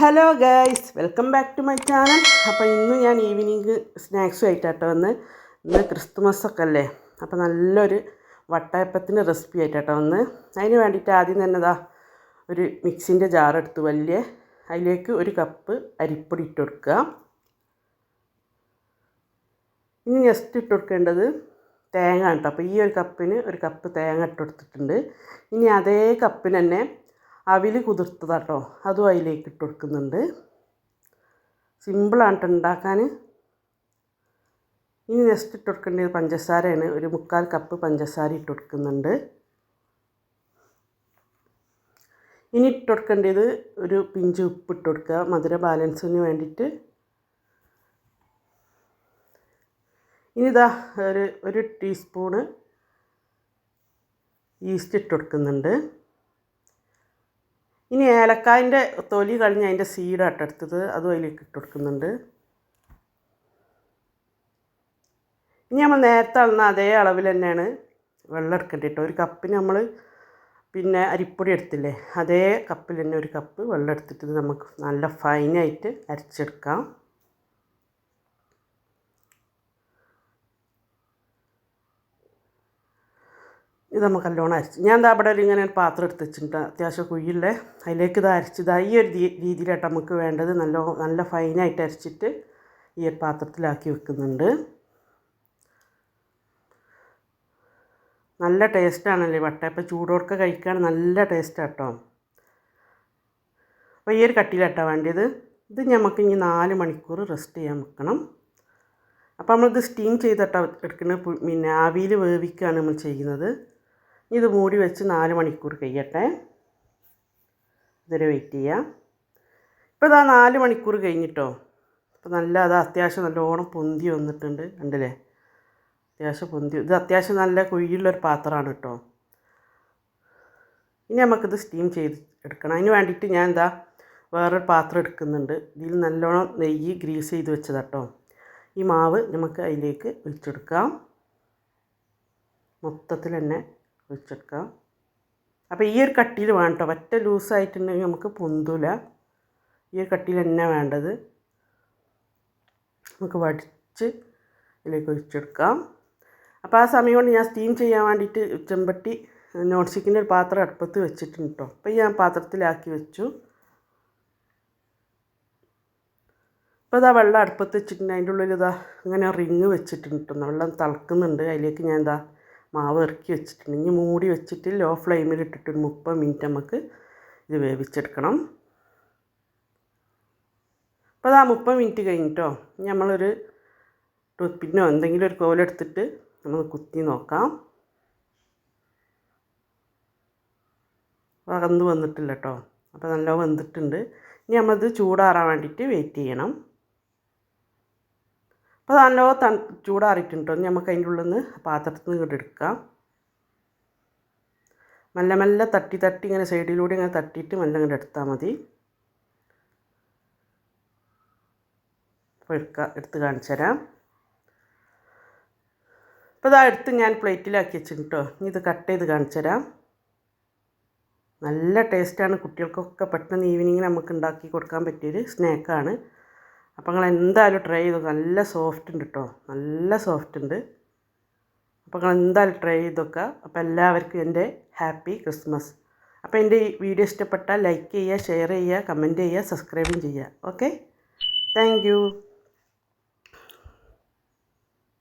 Hello guys welcome back to my channel. അപ്പോൾ ഇന്ന് ഞാൻ ഈവനിങ് സ്നാക്സും ആയിട്ടാട്ടോ വന്ന് ഇന്ന് ക്രിസ്തുമസ് ഒക്കെ അല്ലേ അപ്പോൾ നല്ലൊരു വട്ടയപ്പത്തിന്റെ റെസിപ്പി ആയിട്ടാട്ടോ വന്ന്. അതിന് വേണ്ടിയിട്ട് ആദ്യം തന്നെ ദാ ഒരു മിക്സിന്റെ ജാർ എടുത്ത് വലിയ അതിലേക്ക് ഒരു കപ്പ് അരിപ്പൊടി ഇട്ട് കൊടുക്കുക. ഇനി ജസ്റ്റ് ഇട്ട് കൊടുക്കേണ്ടത് തേങ്ങ കേട്ടോ. അപ്പോൾ ഈ ഒരു കപ്പിന് ഒരു കപ്പ് തേങ്ങ ഇട്ട് കൊടുത്തിട്ടുണ്ട്. ഇനി അതേ കപ്പിന് തന്നെ അവിൽ കുതിർത്തതാട്ടോ അതും അതിലേക്ക് ഇട്ട് കൊടുക്കുന്നുണ്ട്. സിമ്പിളാണ് കേട്ടോ ഉണ്ടാക്കാൻ ഇനി നെക്സ്റ്റ് ഇട്ട് കൊടുക്കേണ്ടത് പഞ്ചസാരയാണ്. ഒരു മുക്കാൽ കപ്പ് പഞ്ചസാര ഇട്ട് കൊടുക്കുന്നുണ്ട്. ഇനി ഇട്ട് കൊടുക്കേണ്ടത് ഒരു പിഞ്ച് ഉപ്പ് ഇട്ട് കൊടുക്കുക. മധുര ബാലൻസിന് വേണ്ടിയിട്ട്. ഇനി ഇതാ ഒരു ഒരു ടീസ്പൂണ് ഈസ്റ്റ് ഇട്ട് കൊടുക്കുന്നുണ്ട്. ഇനി ഏലക്കായന്റെ തൊലി കളഞ്ഞ് അതിന്റെ സീഡ് എടുത്തത്. അതും അതിലേക്ക് ഇട്ട് കൊടുക്കുന്നുണ്ട്. ഇനി നമ്മൾ നേരത്തെ അളന്ന അതേ അളവിൽ തന്നെയാണ് വെള്ളം എടുക്കേണ്ടി കേട്ടോ. ഒരു കപ്പിന് നമ്മൾ പിന്നെ അരിപ്പൊടി എടുത്തില്ലേ അതേ കപ്പിൽ തന്നെ ഒരു കപ്പ് വെള്ളം എടുത്തിട്ട് നമുക്ക് നല്ല ഫൈനായിട്ട് അരച്ചെടുക്കാം. ഇത് നമുക്ക് നല്ലോണം അരച്ച് ഞാൻ എന്താ അവിടെ ഒരു ഇങ്ങനെ പാത്രം എടുത്ത് വെച്ചിട്ടുണ്ട്. അത്യാവശ്യം കുഴിയില്ലേ അതിലേക്ക് ഇത് അരച്ചത് ഈ ഒരു രീതിയിലായിട്ട് നമുക്ക് വേണ്ടത് നല്ല നല്ല ഫൈനായിട്ട് അരച്ചിട്ട് ഈ ഒരു പാത്രത്തിലാക്കി വെക്കുന്നുണ്ട്. നല്ല ടേസ്റ്റാണല്ലേ വട്ടയപ്പം ചൂടോടൊക്കെ കഴിക്കാൻ നല്ല ടേസ്റ്റാണ് കേട്ടോ അപ്പോൾ ഈ ഒരു കട്ടിയിലാട്ടോ വേണ്ടത് ഇത് നമുക്ക് ഇനി നാല് മണിക്കൂർ റെസ്റ്റ് ചെയ്യാൻ വെക്കണം. അപ്പോൾ നമ്മളിത് സ്റ്റീം ചെയ്തിട്ടാണ് എടുക്കുന്നത് പിന്നെ ആവിയിൽ വേവിക്കുകയാണ് നമ്മൾ ചെയ്യുന്നത്. ഇത് മൂടി വെച്ച് നാല് മണിക്കൂർ കഴിയട്ടെ. ഇതുവരെ വെയിറ്റ് ചെയ്യാം. ഇപ്പോൾ ഇതാ നാല് മണിക്കൂർ കഴിഞ്ഞിട്ടോ. അപ്പോൾ നല്ല അത് അത്യാവശ്യം നല്ലോണം പൊന്തി വന്നിട്ടുണ്ട്. കണ്ടില്ലേ? അത്യാവശ്യം പൊന്തി ഇത് അത്യാവശ്യം നല്ല കുഴിയുള്ളൊരു പാത്രമാണ് കേട്ടോ. ഇനി നമുക്കിത് സ്റ്റീം ചെയ്ത് എടുക്കണം. അതിന് വേണ്ടിയിട്ട് ഞാൻ എന്താ വേറൊരു പാത്രം എടുക്കുന്നുണ്ട്. ഇതിൽ നല്ലോണം നെയ്യ് ഗ്രീസ് ചെയ്ത് വെച്ചതാട്ടോ ഈ മാവ് നമുക്ക് അതിലേക്ക് ഒഴിച്ചെടുക്കാം. മൊത്തത്തിൽ തന്നെ ഒഴിച്ചെടുക്കാം അപ്പോൾ ഈ ഒരു കട്ടിയിൽ വേണം കേട്ടോ. ഒറ്റ ലൂസായിട്ടുണ്ടെങ്കിൽ നമുക്ക് പൊന്തൂല. ഈ ഒരു കട്ടിയിൽ തന്നെ വേണ്ടത് നമുക്ക് വടിച്ച് ഇതിലേക്ക് ഒഴിച്ചെടുക്കാം. അപ്പോൾ ആ സമയം കൊണ്ട് ഞാൻ സ്റ്റീം ചെയ്യാൻ വേണ്ടിയിട്ട് ചെമ്പട്ടി നോൺ സ്റ്റിക്കിന്റെ ഒരു പാത്രം അടുപ്പത്ത് വെച്ചിട്ടുണ്ട് കേട്ടോ. അപ്പോൾ ഞാൻ പാത്രത്തിലാക്കി വെച്ചു. ഇപ്പോൾ ഇതാ വെള്ളം അടുപ്പത്ത് വെച്ചിട്ടുണ്ട്. അതിന്റെ ഉള്ളിൽ ഇതാ ഇങ്ങനെ റിങ് വെച്ചിട്ടുണ്ട് കേട്ടോ. വെള്ളം തിളക്കുന്നുണ്ട്. അതിലേക്ക് ഞാൻ എന്താ മാവ് ഇറക്കി വെച്ചിട്ടുണ്ട്. ഇനി മൂടി വെച്ചിട്ട് ലോ ഫ്ലെയിമിൽ ഇട്ടിട്ട് ഒരു മുപ്പത് മിനിറ്റ് നമുക്ക് ഇത് വേവിച്ചെടുക്കണം. അപ്പോൾ അതാ മുപ്പത് മിനിറ്റ് കഴിഞ്ഞിട്ടോ. നമ്മളൊരു ടൂത്ത് പിന്നോ എന്തെങ്കിലും ഒരു കോലെടുത്തിട്ട് നമ്മൾ കുത്തി നോക്കാം. അകന്ന് വന്നിട്ടില്ല കേട്ടോ അപ്പോൾ നല്ല വെന്തിട്ടുണ്ട്. ഇനി നമ്മളത് ചൂടാറാൻ വേണ്ടിയിട്ട് വെയിറ്റ് ചെയ്യണം. അപ്പോൾ നല്ലോ തൺ ചൂടാറിയിട്ടുണ്ട്. നമുക്ക് അതിന്റെ ഉള്ളിൽ നിന്ന് പാത്രത്തിൽ നിന്ന് എടുക്കാം. മെല്ലെ മെല്ലെ തട്ടി തട്ടി ഇങ്ങനെ സൈഡിലൂടെ ഇങ്ങനെ തട്ടിയിട്ട് മെല്ലെ ഇങ്ങോട്ട് എടുത്താൽ മതി. അപ്പോൾ എടുക്കുക എടുത്ത് കാണിച്ചു തരാം. അപ്പോൾ ഇതാ എടുത്ത് ഞാൻ പ്ലേറ്റിലാക്കി വെച്ചിട്ടുണ്ട് കേട്ടോ. ഇനി ഇത് കട്ട് ചെയ്ത് കാണിച്ചു തരാം. നല്ല ടേസ്റ്റാണ്. കുട്ടികൾക്കൊക്കെ പെട്ടെന്ന് ഈവനിങ്ങിന് നമുക്ക് ഉണ്ടാക്കി കൊടുക്കാൻ പറ്റിയൊരു സ്നാക്കാണ്. അപ്പോൾ നിങ്ങൾ എന്തായാലും ട്രൈ ചെയ്തു. നല്ല സോഫ്റ്റ് ഉണ്ട് കേട്ടോ നല്ല സോഫ്റ്റ് ഉണ്ട്. അപ്പോൾ നിങ്ങൾ എന്തായാലും ട്രൈ ചെയ്തൊക്കെ. അപ്പോൾ എല്ലാവർക്കും എന്റെ ഹാപ്പി ക്രിസ്മസ് അപ്പോൾ എന്റെ ഈ വീഡിയോ ഇഷ്ടപ്പെട്ടാൽ ലൈക്ക് ചെയ്യുക ഷെയർ ചെയ്യുക കമന്റ് ചെയ്യുക സബ്സ്ക്രൈബും ചെയ്യുക. Okay thank